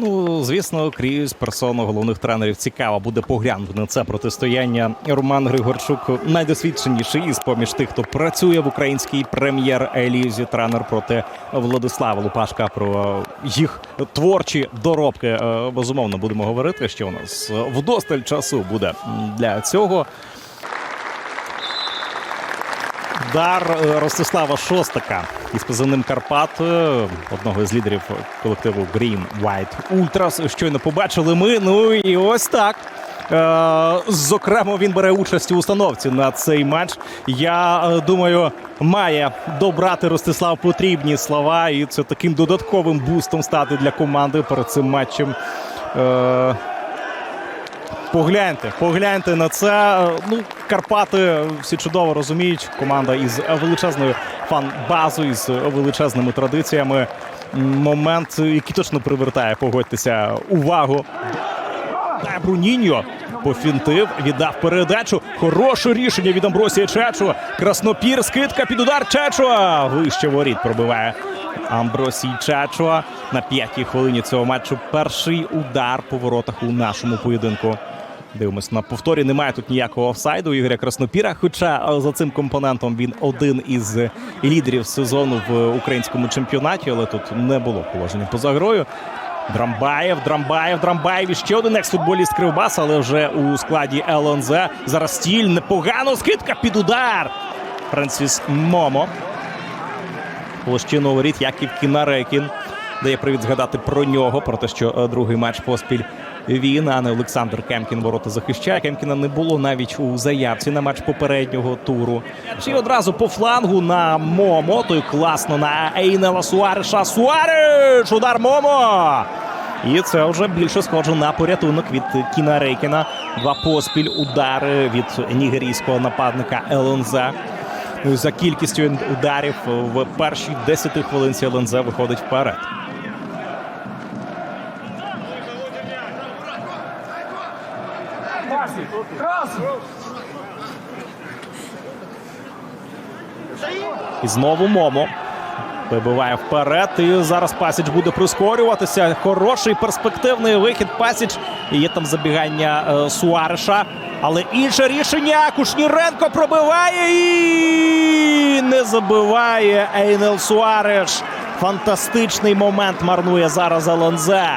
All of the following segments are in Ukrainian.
Ну, звісно, крізь персону головних тренерів цікаво буде поглянути на це протистояння. Роман Григорчук найдосвідченіший із поміж тих, хто працює в українській прем'єр-елізі. Тренер проти Владислава Лупашка про їх творчі доробки. Е, Безумовно, будемо говорити, що у нас вдосталь часу буде для цього. Удар е, Ростислава Шостака із позивним Карпат, е, одного з лідерів колективу Green White Ultras. Щойно побачили ми. Ну і ось так. Е, Зокрема, він бере участь у установці на цей матч. Я думаю, має добрати Ростислав потрібні слова, і це таким додатковим бустом стати для команди перед цим матчем. Погляньте, погляньте на це. Ну, Карпати всі чудово розуміють. Команда із величезною фан-базою, із величезними традиціями. Момент, який точно привертає, погодьтеся, увагу. Бруніньо пофінтив, віддав передачу. Хороше рішення від Амбросія Чечуа. Краснопір, скидка під удар Чечуа. Вище воріт пробиває Амбросій Чечуа. На п'ятій хвилині цього матчу перший удар по воротах у нашому поєдинку. Дивимось на повторі. Немає тут ніякого офсайду у Ігоря Краснопіра. Хоча е, за цим компонентом він один із лідерів сезону в українському чемпіонаті, але тут не було положення поза грою. Драмбаєв, Драмбаєв, Драмбаєв. І ще один екс-футболіст Кривбас, але вже у складі ЛНЗ. Зараз стіль непогано. Скидка під удар. Франсіс Момо. Площину воріт Яків Кінарекін. Дає привід згадати про нього, про те, що е, другий матч поспіль він, а не Олександр Кемкін ворота захищає. Кемкіна не було навіть у заявці на матч попереднього туру. І одразу по флангу на Момо. Той класно на Ейнела Суареша. Суареш! Удар Момо! І це вже більше схоже на порятунок від Кіна Рейкіна. Два поспіль удари від нігерійського нападника ЛНЗ. Ну За кількістю ударів в першій 10 хвилинці ЛНЗ виходить вперед. І знову Момо. Вибиває вперед. І зараз Пасіч буде прискорюватися. Хороший перспективний вихід. Пасіч. І Є там забігання е, Суареша. Але інше рішення. Кушніренко пробиває і не забиває Ейнел Суареш. Фантастичний момент марнує зараз Алонзе.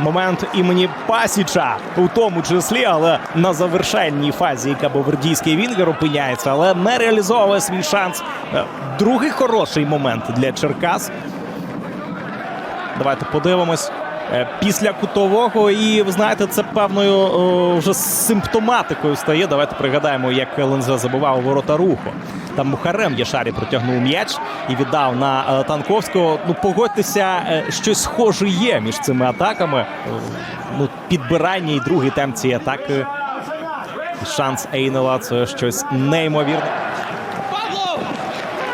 Момент імені Пасіча, у тому числі, але на завершальній фазі кабовердійський Вінгер опиняється, але не реалізовує свій шанс. Е, Другий хороший момент для Черкас. Давайте подивимось. Е, Після кутового, і ви знаєте, це певною о, вже симптоматикою стає. Давайте пригадаємо, як ЛНЗ забивав у ворота руху. Там Мухарем Єшарі протягнув м'яч і віддав на е, Танковського. Ну, погодьтеся, е, щось схоже є між цими атаками. Е, Ну, підбирання і другий темп цієї атаки. Шанс Ейнела це щось неймовірне.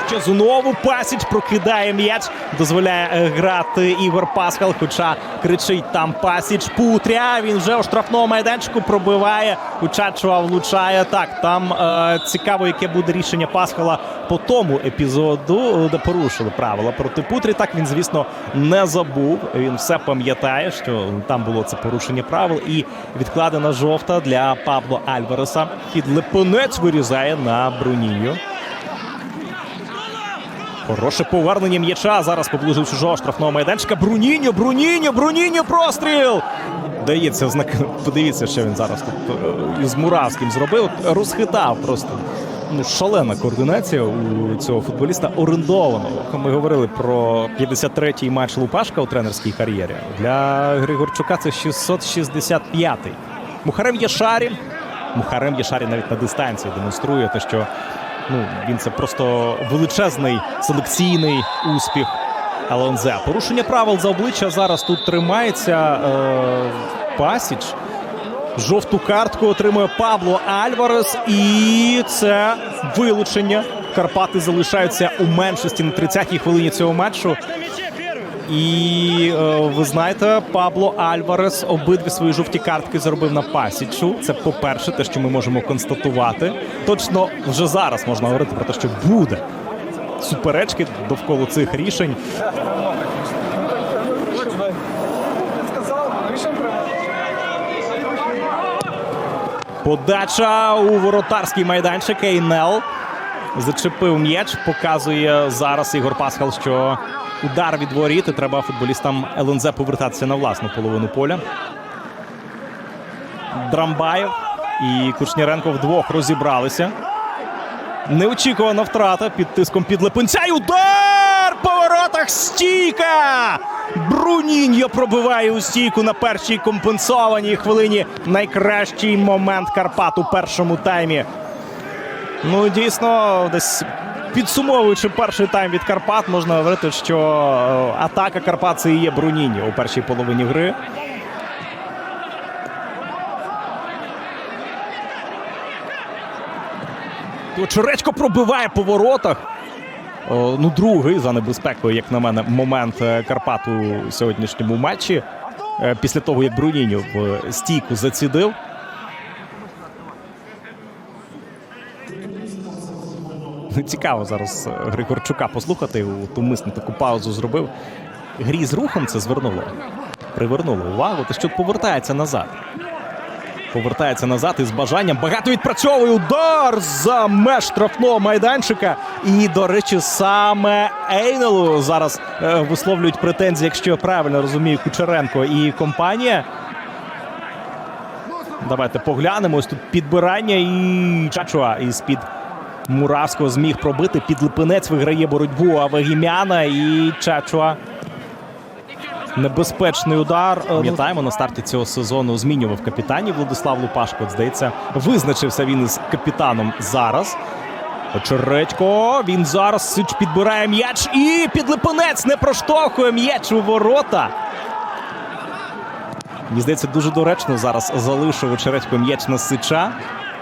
Що знову Пасіч прокидає м'яч, дозволяє е, грати Ігор Пасхал. Хоча кричить там Пасіч Путря. Він вже у штрафному майданчику пробиває. Учачува влучає. Так, там е, цікаво, яке буде рішення Пасхала по тому епізоду, де порушили правила проти Путрі. Так він, звісно, не забув. Він все пам'ятає, що там було це порушення правил. І відкладена жовта для Пабло Альвареса. Хід Липонець вирізає на Бруніньо. Хороше повернення м'яча. Зараз поближу чужого штрафного майданчика. Бруніньо, Бруніньо, Бруніньо, простріл! Дається знак. Подивіться, що він зараз тут е, із Муравським зробив. Розхитав просто. Ну, шалена координація у цього футболіста орендованого. Ми говорили про 53-й матч Лупашка у тренерській кар'єрі. Для Григорчука це 665-й. Мухарем Єшарі. Мухарем Єшарі навіть на дистанції демонструє те, що ну, він це просто величезний селекційний успіх ЛНЗ. Порушення правил за обличчя зараз тут тримається е, Пасіч. Жовту картку отримує Пабло Альварес. І це вилучення. Карпати залишаються у меншості на 30-й хвилині цього матчу. І е, ви знаєте, Пабло Альварес обидві свої жовті картки зробив на пасічу. Це по-перше, те, що ми можемо констатувати. Точно вже зараз можна говорити про те, що буде суперечки довкола цих рішень. Подача у воротарський майданчик Ейнел зачепив м'яч. Показує зараз Ігор Пасхал, що удар від воріт. Треба футболістам ЛНЗ повертатися на власну половину поля. Драмбаєв і Кушніренко вдвох розібралися. Неочікувана втрата під тиском підлепенця. І удар по воротах стійка! Бруніньо пробиває у стійку на першій компенсованій хвилині. Найкращий момент Карпат у першому таймі. Ну, дійсно, десь підсумовуючи перший тайм від Карпат, можна говорити, що е, атака Карпат це і є Бруніньо у першій половині гри. Черечко пробиває по воротах. О, ну, другий за небезпекою, як на мене, момент е, Карпат у сьогоднішньому матчі. Е, Після того, як Бруніньо в стійку зацідив. Цікаво зараз е, Григорчука послухати. Ту мисну таку паузу зробив. Грі з рухом це звернуло. Привернуло увагу. Що повертається назад. Повертається назад із бажанням. Багато відпрацьовує удар за меж штрафного майданчика. І, до речі, саме Ейнелу зараз е, висловлюють претензії, якщо я правильно розумію, Кучеренко і компанія. Давайте поглянемо. Ось тут підбирання і Чачуа із-під Муравського зміг пробити. Підлипинець виграє боротьбу Авагімяна і Чачуа. Небезпечний удар. Пам'ятаємо, на старті цього сезону змінював капітанів Владислав Лупашко. Здається, визначився він із капітаном зараз. Очередько. Він зараз Сич підбирає м'яч і підлипинець не проштовхує м'яч у ворота. Мені здається, дуже доречно зараз залишив очередько м'яч на Сича.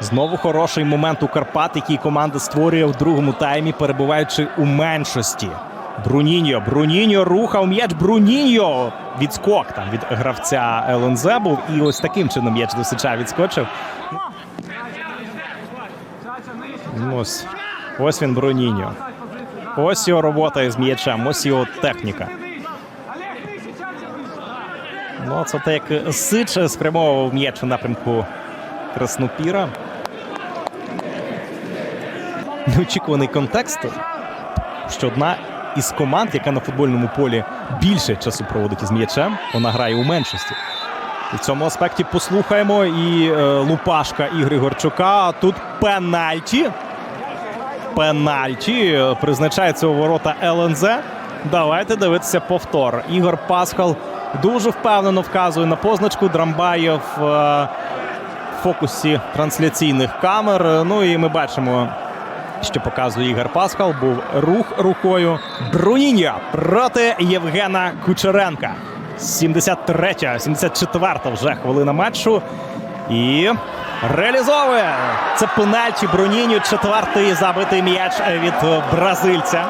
Знову хороший момент у Карпат, який команда створює в другому таймі, перебуваючи у меншості. Бруніньо. Бруніньо рухав м'яч. Бруніньо. Відскок там від гравця ЛНЗ був. І ось таким чином м'яч до Сича відскочив. Ну, Ось, ось він Бруніньо. Ось його робота із м'ячем, ось його техніка. Ну, це те, як Сич спрямовував м'яч у напрямку Краснопіра. Неочікуваний контекст, що одна із команд, яка на футбольному полі більше часу проводить із м'ячем, вона грає у меншості. І в цьому аспекті послухаємо і е, Лупашка і Григорчука. Тут пенальті. Пенальті е, призначається у ворота ЛНЗ. Давайте дивитися повтор. Ігор Пасхал дуже впевнено вказує на позначку. Драмбаєв е, фокусі трансляційних камер. Ну і ми бачимо, що показує Ігор Пасхал. Був рух рукою Бруніньо проти Євгена Кучеренка. 73-я, 74-та вже хвилина матчу. І реалізовує це пенальті Бруніньо. Четвертий забитий м'яч від бразильця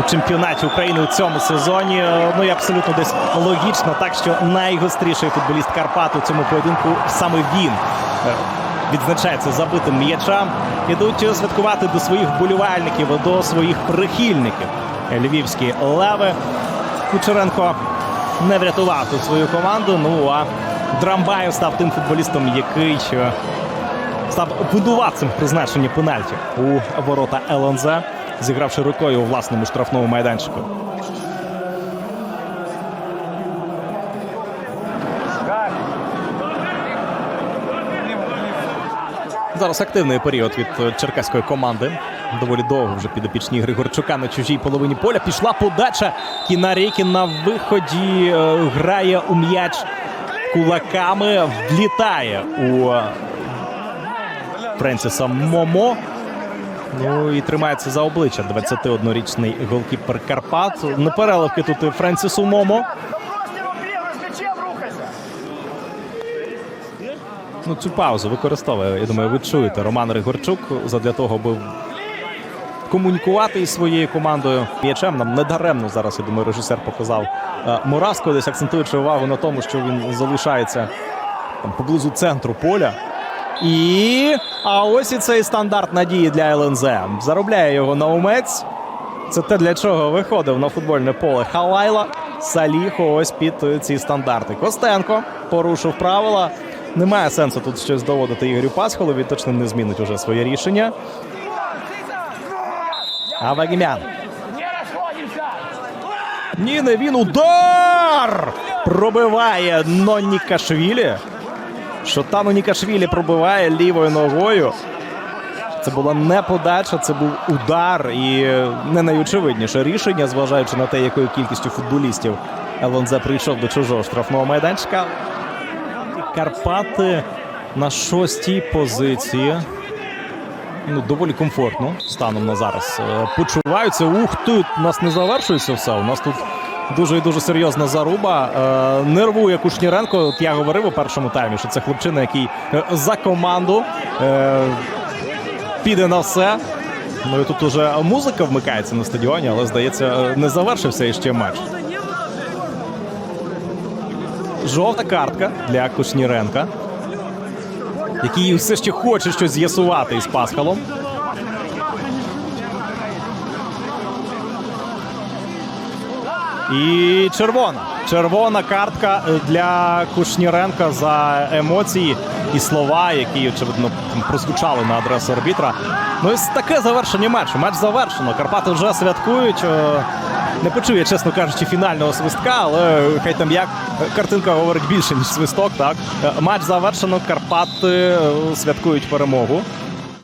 у чемпіонаті України у цьому сезоні. Ну і абсолютно десь логічно, так що найгостріший футболіст Карпат у цьому поєдинку саме він відзначається забитим м'ячам. Ідуть святкувати до своїх вболівальників, до своїх прихильників. Львівські леви. Кучеренко не врятував тут свою команду. Ну а Драмбаєв став тим футболістом, який став будуватцем призначення пенальті у ворота ЛНЗ, зігравши рукою у власному штрафному майданчику. Зараз активний період від е, черкаської команди. Доволі довго вже підопічні Григорчука на чужій половині поля. Пішла подача. Кінарікін на виході е, грає у м'яч кулаками. Влітає у е, Френсіса Момо. Ну і тримається за обличчя 21-річний голкіпер Карпат. Непереливки тут і Френсісу Момо. Ну, цю паузу використовує. Я думаю, ви чуєте Роман Ригорчук задля того, аби комунікувати із своєю командою. М'ячем нам недаремно зараз, я думаю, режисер показав е, Мураско, десь акцентуючи увагу на тому, що він залишається там поблизу центру поля. І а ось і цей стандарт надії для ЛНЗ. Заробляє його наумець. Це те, для чого виходив на футбольне поле Халайла. Саліхо ось під ці стандарти. Костенко порушив правила. Немає сенсу тут щось доводити Ігорю Пасхалу. Він точно не змінить уже своє рішення. Авагімян. Ні, не він удар! Пробиває Нонікашвілі. Шотану Нікашвілі пробиває лівою ногою. Це була не подача, це був удар і не найочевидніше рішення, зважаючи на те, якою кількістю футболістів ЛНЗ прийшов до чужого штрафного майданчика. Карпати на шостій позиції. Ну, доволі комфортно станом на зараз. Е, Почуваються. Ух, тут у нас не завершується все. У нас тут дуже і дуже серйозна заруба. Е, Нервує Кушніренко. От я говорив у першому таймі, що це хлопчина, який е, за команду піде на все. Ну і тут уже музика вмикається на стадіоні, але здається, не завершився іще матч. Жовта картка для Кушніренка, який все ще хоче щось з'ясувати із Пасхалом. І червона. Червона картка для Кушніренка за емоції і слова, які очевидно прозвучали на адресу арбітра. Ну ось таке завершення матчу. Матч завершено. Карпати вже святкують. Е, Не почує, чесно кажучи, фінального свистка, але хай там як картинка говорить більше ніж свисток. Так матч завершено. Карпати е, святкують перемогу.